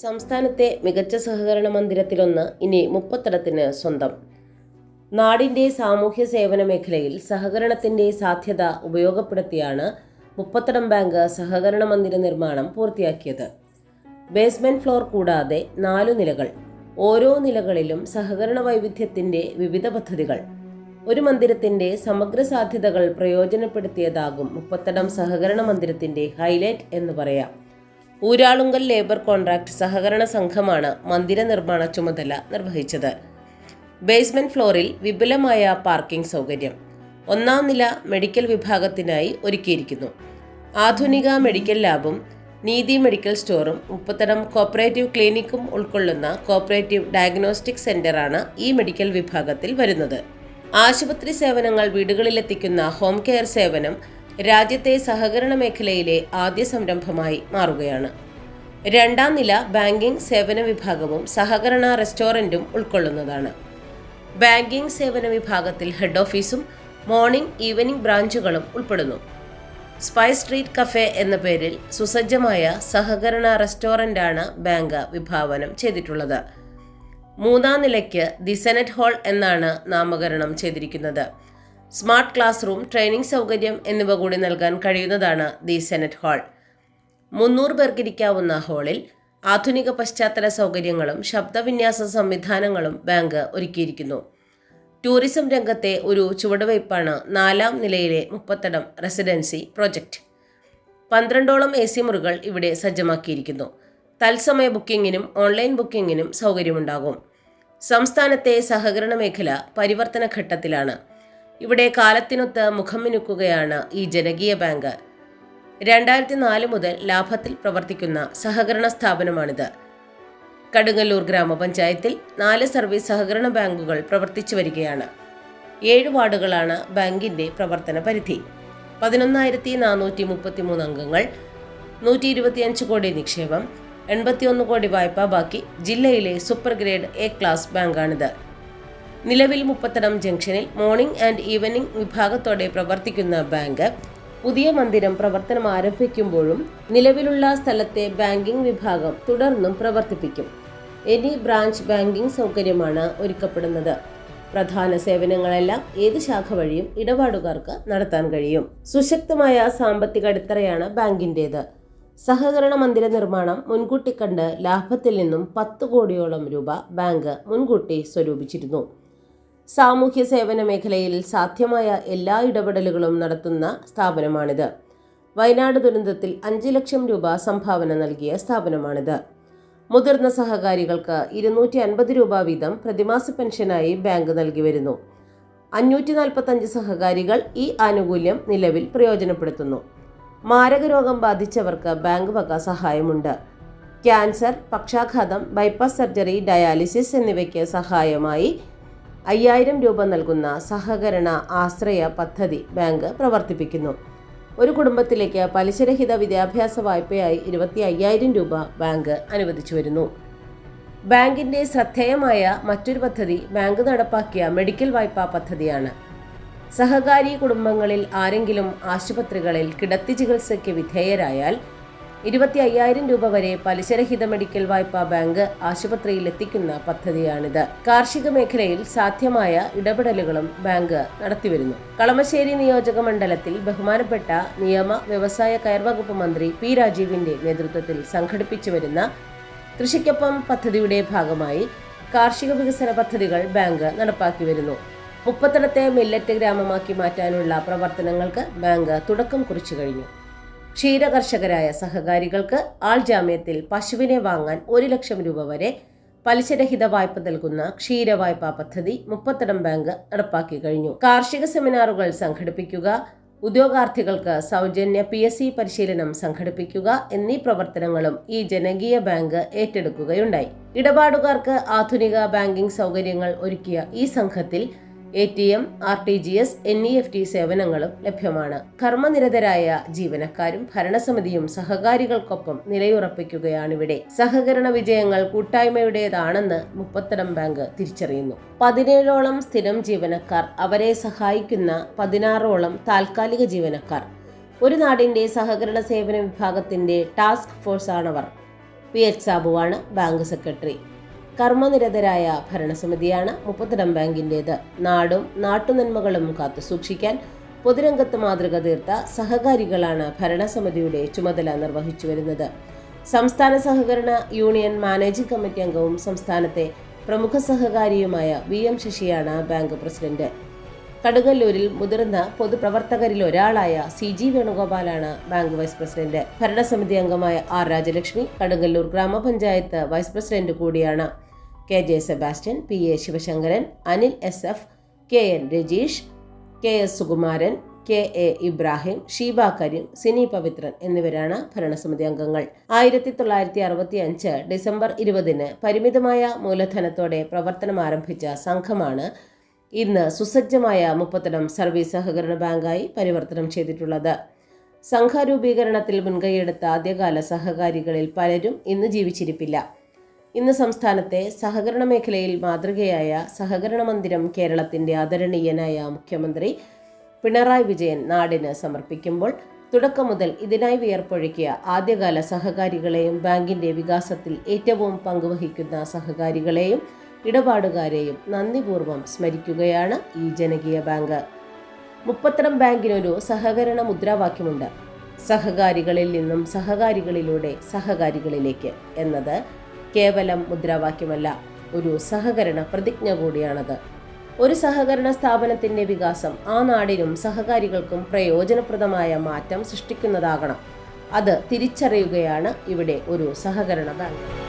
സംസ്ഥാനത്തെ മികച്ച സഹകരണ മന്ദിരത്തിലൊന്ന് ഇനി മുപ്പത്തിടത്തിന് സ്വന്തം. നാടിന്റെ സാമൂഹ്യ സേവന മേഖലയിൽ സഹകരണത്തിന്റെ സാധ്യത ഉപയോഗപ്പെടുത്തിയാണ് മുപ്പത്തടം ബാങ്ക് സഹകരണ മന്ദിര നിർമ്മാണം പൂർത്തിയാക്കിയത്. ബേസ്മെന്റ് ഫ്ലോർ കൂടാതെ നാലു നിലകൾ ഓരോ നിലകളിലും സഹകരണ വൈവിധ്യത്തിന്റെ വിവിധ പദ്ധതികൾ. ഒരു മന്ദിരത്തിന്റെ സമഗ്ര സാധ്യതകൾ പ്രയോജനപ്പെടുത്തിയതാകും മുപ്പത്തടം സഹകരണ മന്ദിരത്തിന്റെ ഹൈലൈറ്റ് എന്ന് പറയാം. ഊരാളുങ്കൽ ലേബർ കോൺട്രാക്ട് സഹകരണ സംഘമാണ് മന്ദിര നിർമ്മാണ ചുമതല നിർവഹിച്ചത്. ബേസ്മെന്റ് ഫ്ലോറിൽ വിപുലമായ പാർക്കിംഗ് സൗകര്യം ഒന്നാം നില മെഡിക്കൽ വിഭാഗത്തിനായി ഒരുക്കിയിരിക്കുന്നു. ആധുനിക മെഡിക്കൽ ലാബും നീതി മെഡിക്കൽ സ്റ്റോറും മുപ്പത്തടം കോപ്പറേറ്റീവ് ക്ലിനിക്കും ഉൾക്കൊള്ളുന്ന കോപ്പറേറ്റീവ് ഡയഗ്നോസ്റ്റിക് സെന്ററാണ് ഈ മെഡിക്കൽ വിഭാഗത്തിൽ വരുന്നത്. ആശുപത്രി സേവനങ്ങൾ വീടുകളിലെത്തിക്കുന്ന ഹോം കെയർ സേവനം രാജ്യത്തെ സഹകരണ മേഖലയിലെ ആദ്യ സംരംഭമായി മാറുകയാണ്. രണ്ടാം നില ബാങ്കിംഗ് സേവന വിഭാഗവും സഹകരണ റെസ്റ്റോറന്റും ഉൾക്കൊള്ളുന്നതാണ്. ബാങ്കിംഗ് സേവന വിഭാഗത്തിൽ ഹെഡ് ഓഫീസും മോർണിംഗ് ഈവനിംഗ് ബ്രാഞ്ചുകളും ഉൾപ്പെടുന്നു. സ്പൈസ് സ്ട്രീറ്റ് കഫേ എന്ന പേരിൽ സുസജ്ജമായ സഹകരണ റെസ്റ്റോറന്റാണ് ബാങ്ക് വിഭാവനം ചെയ്തിട്ടുള്ളത്. മൂന്നാം നിലയ്ക്ക് ദി സെനറ്റ് ഹാൾ എന്നാണ് നാമകരണം ചെയ്തിരിക്കുന്നത്. സ്മാർട്ട് ക്ലാസ് റൂം ട്രെയിനിംഗ് സൗകര്യം എന്നിവ കൂടി നൽകാൻ കഴിയുന്നതാണ് ദി സെനറ്റ് ഹാൾ. മുന്നൂറ് പേർക്കിരിക്കാവുന്ന ഹാളിൽ ആധുനിക പശ്ചാത്തല സൗകര്യങ്ങളും ശബ്ദവിന്യാസ സംവിധാനങ്ങളും ബാങ്ക് ഒരുക്കിയിരിക്കുന്നു. ടൂറിസം രംഗത്തെ ഒരു ചുവടുവയ്പ്പാണ് നാലാം നിലയിലെ മുപ്പത്തടം റെസിഡൻസി പ്രോജക്റ്റ്. പന്ത്രണ്ടോളം എ സി മുറികൾ ഇവിടെ സജ്ജമാക്കിയിരിക്കുന്നു. തത്സമയ ബുക്കിംഗിനും ഓൺലൈൻ ബുക്കിംഗിനും സൗകര്യമുണ്ടാകും. സംസ്ഥാനത്തെ സഹകരണ മേഖല പരിവർത്തന ഘട്ടത്തിലാണ്. ഇവിടെ കാലത്തിനൊത്ത് മുഖം മിനുക്കുകയാണ് ഈ ജനകീയ ബാങ്ക്. രണ്ടായിരത്തി നാല് മുതൽ ലാഭത്തിൽ പ്രവർത്തിക്കുന്ന സഹകരണ സ്ഥാപനമാണിത്. കടുങ്ങല്ലൂർ ഗ്രാമപഞ്ചായത്തിൽ നാല് സർവീസ് സഹകരണ ബാങ്കുകൾ പ്രവർത്തിച്ചു വരികയാണ്. ഏഴ് വാർഡുകളാണ് ബാങ്കിന്റെ പ്രവർത്തന പരിധി. പതിനൊന്നായിരത്തി നാനൂറ്റി മുപ്പത്തി മൂന്ന് അംഗങ്ങൾ നൂറ്റി ഇരുപത്തിയഞ്ച് കോടി നിക്ഷേപം എൺപത്തിയൊന്ന് കോടി വായ്പ ബാക്കി ജില്ലയിലെ സൂപ്പർ ഗ്രേഡ് എ ക്ലാസ് ബാങ്കാണിത്. നിലവിൽ മുപ്പത്തടം ജംഗ്ഷനിൽ മോർണിംഗ് ആൻഡ് ഈവനിംഗ് വിഭാഗത്തോടെ പ്രവർത്തിക്കുന്ന ബാങ്ക് പുതിയ മന്ദിരം പ്രവർത്തനം ആരംഭിക്കുമ്പോഴും നിലവിലുള്ള സ്ഥലത്തെ ബാങ്കിംഗ് വിഭാഗം തുടർന്നും പ്രവർത്തിപ്പിക്കും. എനി ബ്രാഞ്ച് ബാങ്കിംഗ് സൗകര്യമാണ് ഒരുക്കപ്പെടുന്നത്. പ്രധാന സേവനങ്ങളെല്ലാം ഏത് ശാഖ വഴിയും ഇടപാടുകാർക്ക് നടത്താൻ കഴിയും. സുശക്തമായ സാമ്പത്തിക അടിത്തറയാണ് ബാങ്കിന്റേത് സഹകരണ മന്ദിര നിർമ്മാണം മുൻകൂട്ടി കണ്ട് ലാഭത്തിൽ നിന്നും പത്ത് കോടിയോളം രൂപ ബാങ്ക് മുൻകൂട്ടി സ്വരൂപിച്ചിരുന്നു. സാമൂഹ്യ സേവന മേഖലയിൽ സാധ്യമായ എല്ലാ ഇടപെടലുകളും നടത്തുന്ന സ്ഥാപനമാണിത്. വയനാട് ദുരന്തത്തിൽ അഞ്ച് ലക്ഷം രൂപ സംഭാവന നൽകിയ സ്ഥാപനമാണിത്. മുതിർന്ന സഹകാരികൾക്ക് ഇരുന്നൂറ്റി അൻപത് രൂപ വീതം പ്രതിമാസ പെൻഷനായി ബാങ്ക് നൽകി വരുന്നു. അഞ്ഞൂറ്റി നാൽപ്പത്തഞ്ച് സഹകാരികൾ ഈ ആനുകൂല്യം നിലവിൽ പ്രയോജനപ്പെടുത്തുന്നു. മാരക രോഗം ബാധിച്ചവർക്ക് ബാങ്ക് വക സഹായമുണ്ട്. ക്യാൻസർ പക്ഷാഘാതം ബൈപ്പാസ് സർജറി ഡയാലിസിസ് എന്നിവയ്ക്ക് സഹായമായി അയ്യായിരം രൂപ നൽകുന്ന സഹകരണ ആശ്രയ പദ്ധതി ബാങ്ക് പ്രവർത്തിപ്പിക്കുന്നു. ഒരു കുടുംബത്തിലേക്ക് പലിശരഹിത വിദ്യാഭ്യാസ വായ്പയായി ഇരുപത്തി അയ്യായിരം രൂപ ബാങ്ക് അനുവദിച്ചു വരുന്നു. ബാങ്കിന്റെ ശ്രദ്ധേയമായ മറ്റൊരു പദ്ധതി ബാങ്ക് നടപ്പാക്കിയ മെഡിക്കൽ വായ്പാ പദ്ധതിയാണ്. സഹകാരി കുടുംബങ്ങളിൽ ആരെങ്കിലും ആശുപത്രികളിൽ കിടത്തി ചികിത്സയ്ക്ക് വിധേയരായാൽ ഇരുപത്തി അയ്യായിരം രൂപ വരെ പലിശരഹിത മെഡിക്കൽ വായ്പ ബാങ്ക് ആശുപത്രിയിൽ എത്തിക്കുന്ന പദ്ധതിയാണിത്. കാർഷിക മേഖലയിൽ സാധ്യമായ ഇടപെടലുകളും ബാങ്ക് നടത്തിവരുന്നു. കളമശ്ശേരി നിയോജക മണ്ഡലത്തിൽ ബഹുമാനപ്പെട്ട നിയമ വ്യവസായ കയർ വകുപ്പ് മന്ത്രി പി രാജീവിന്റെ നേതൃത്വത്തിൽ സംഘടിപ്പിച്ചു വരുന്ന കൃഷിക്കൊപ്പം പദ്ധതിയുടെ ഭാഗമായി കാർഷിക വികസന പദ്ധതികൾ ബാങ്ക് നടപ്പാക്കി വരുന്നു. മുപ്പത്തിടത്തെ മില്ലറ്റ് ഗ്രാമമാക്കി മാറ്റാനുള്ള പ്രവർത്തനങ്ങൾക്ക് ബാങ്ക് തുടക്കം കുറിച്ചു കഴിഞ്ഞു. ക്ഷീരകർഷകരായ സഹകാരികൾക്ക് ആൾ ജാമ്യത്തിൽ പശുവിനെ വാങ്ങാൻ ഒരു ലക്ഷം രൂപ വരെ പലിശരഹിത വായ്പ നൽകുന്ന ക്ഷീര വായ്പാ പദ്ധതി മുപ്പത്തടം ബാങ്ക് നടപ്പാക്കി കഴിഞ്ഞു. കാർഷിക സെമിനാറുകൾ സംഘടിപ്പിക്കുക ഉദ്യോഗാർത്ഥികൾക്ക് സൗജന്യ പി എസ് സി പരിശീലനം സംഘടിപ്പിക്കുക എന്നീ പ്രവർത്തനങ്ങളും ഈ ജനകീയ ബാങ്ക് ഏറ്റെടുക്കുകയുണ്ടായി. ഇടപാടുകാർക്ക് ആധുനിക ബാങ്കിംഗ് സൗകര്യങ്ങൾ ഒരുക്കിയ ഈ സംഘത്തിൽ A T M R T G S N E F T സേവനങ്ങളും ലഭ്യമാണ്. കർമ്മനിരതരായ ജീവനക്കാരും ഭരണസമിതിയും സഹകാരികൾക്കൊപ്പം നിലയുറപ്പിക്കുകയാണിവിടെ. സഹകരണ വിജയങ്ങൾ കൂട്ടായ്മയുടേതാണെന്ന് മുപ്പത്തടം ബാങ്ക് തിരിച്ചറിയുന്നു. പതിനേഴോളം സ്ഥിരം ജീവനക്കാർ അവരെ സഹായിക്കുന്ന പതിനാറോളം താൽക്കാലിക ജീവനക്കാർ. ഒരു നാടിന്റെ സഹകരണ സേവന വിഭാഗത്തിന്റെ ടാസ്ക് ഫോഴ്സാണവർ. പി എച്ച് സാബുവാണ് ബാങ്ക് സെക്രട്ടറി. കർമ്മനിരതരായ ഭരണസമിതിയാണ് മുപ്പത്തിടം ബാങ്കിന്റേത് നാടും നാട്ടുനന്മകളും കാത്തു സൂക്ഷിക്കാൻ പൊതുരംഗത്ത് മാതൃക തീർത്ത സഹകാരികളാണ് ഭരണസമിതിയുടെ ചുമതല നിർവഹിച്ചു വരുന്നത്. സംസ്ഥാന സഹകരണ യൂണിയൻ മാനേജിംഗ് കമ്മിറ്റി അംഗവും സംസ്ഥാനത്തെ പ്രമുഖ സഹകാരിയുമായ വി എം ശശിയാണ് ബാങ്ക് പ്രസിഡന്റ്. കടുങ്ങല്ലൂരിൽ മുതിർന്ന പൊതുപ്രവർത്തകരിൽ ഒരാളായ സി ജി വേണുഗോപാലാണ് ബാങ്ക് വൈസ് പ്രസിഡന്റ്. ഭരണസമിതി അംഗമായ ആർ രാജലക്ഷ്മി കടുങ്ങല്ലൂർ ഗ്രാമപഞ്ചായത്ത് വൈസ് പ്രസിഡന്റ് കൂടിയാണ്. K J Sebastian P A Sivasankaran Anil S F K N Rajeesh K S Sukumaran K A Ibrahim Sheeba Kareem Sini Pavithran എന്നിവരാണ് ഭരണസമിതി അംഗങ്ങൾ. ആയിരത്തി തൊള്ളായിരത്തി അറുപത്തി അഞ്ച് ഡിസംബർ ഇരുപതിന് പരിമിതമായ മൂലധനത്തോടെ പ്രവർത്തനം ആരംഭിച്ച സംഘമാണ് ഇന്ന് സുസജ്ജമായ മുപ്പത്തിടം സർവീസ് സഹകരണ ബാങ്കായി പരിവർത്തനം ചെയ്തിട്ടുള്ളത്. സംഘരൂപീകരണത്തിൽ മുൻകൈയെടുത്ത ആദ്യകാല സഹകാരികളിൽ പലരും ഇന്ന് ജീവിച്ചിരിപ്പില്ല. ഇന്ന് സംസ്ഥാനത്തെ സഹകരണ മേഖലയിൽ മാതൃകയായ സഹകരണ മന്ദിരം കേരളത്തിന്റെ ആദരണീയനായ മുഖ്യമന്ത്രി പിണറായി വിജയൻ നാടിന് സമർപ്പിക്കുമ്പോൾ തുടക്കം മുതൽ ഇതിനായി വിയർപ്പൊഴുക്കിയ ആദ്യകാല സഹകാരികളെയും ബാങ്കിന്റെ വികാസത്തിൽ ഏറ്റവും പങ്കുവഹിക്കുന്ന സഹകാരികളെയും ഇടപാടുകാരെയും നന്ദിപൂർവം സ്മരിക്കുകയാണ് ഈ ജനകീയ ബാങ്ക്. മുപ്പത്തരം ബാങ്കിനൊരു സഹകരണ മുദ്രാവാക്യമുണ്ട്. സഹകാരികളിൽ നിന്നും സഹകാരികളിലൂടെ സഹകാരികളിലേക്ക് എന്നത് കേവലം മുദ്രാവാക്യമല്ല ഒരു സഹകരണ പ്രതിജ്ഞ കൂടിയാണത്. ഒരു സഹകരണ സ്ഥാപനത്തിന്റെ വികാസം ആ നാടിനും സഹകാരികൾക്കും പ്രയോജനപ്രദമായ മാറ്റം സൃഷ്ടിക്കുന്നതാകണം. അത് തിരിച്ചറിയുകയാണ് ഇവിടെ ഒരു സഹകരണ ബാങ്ക്.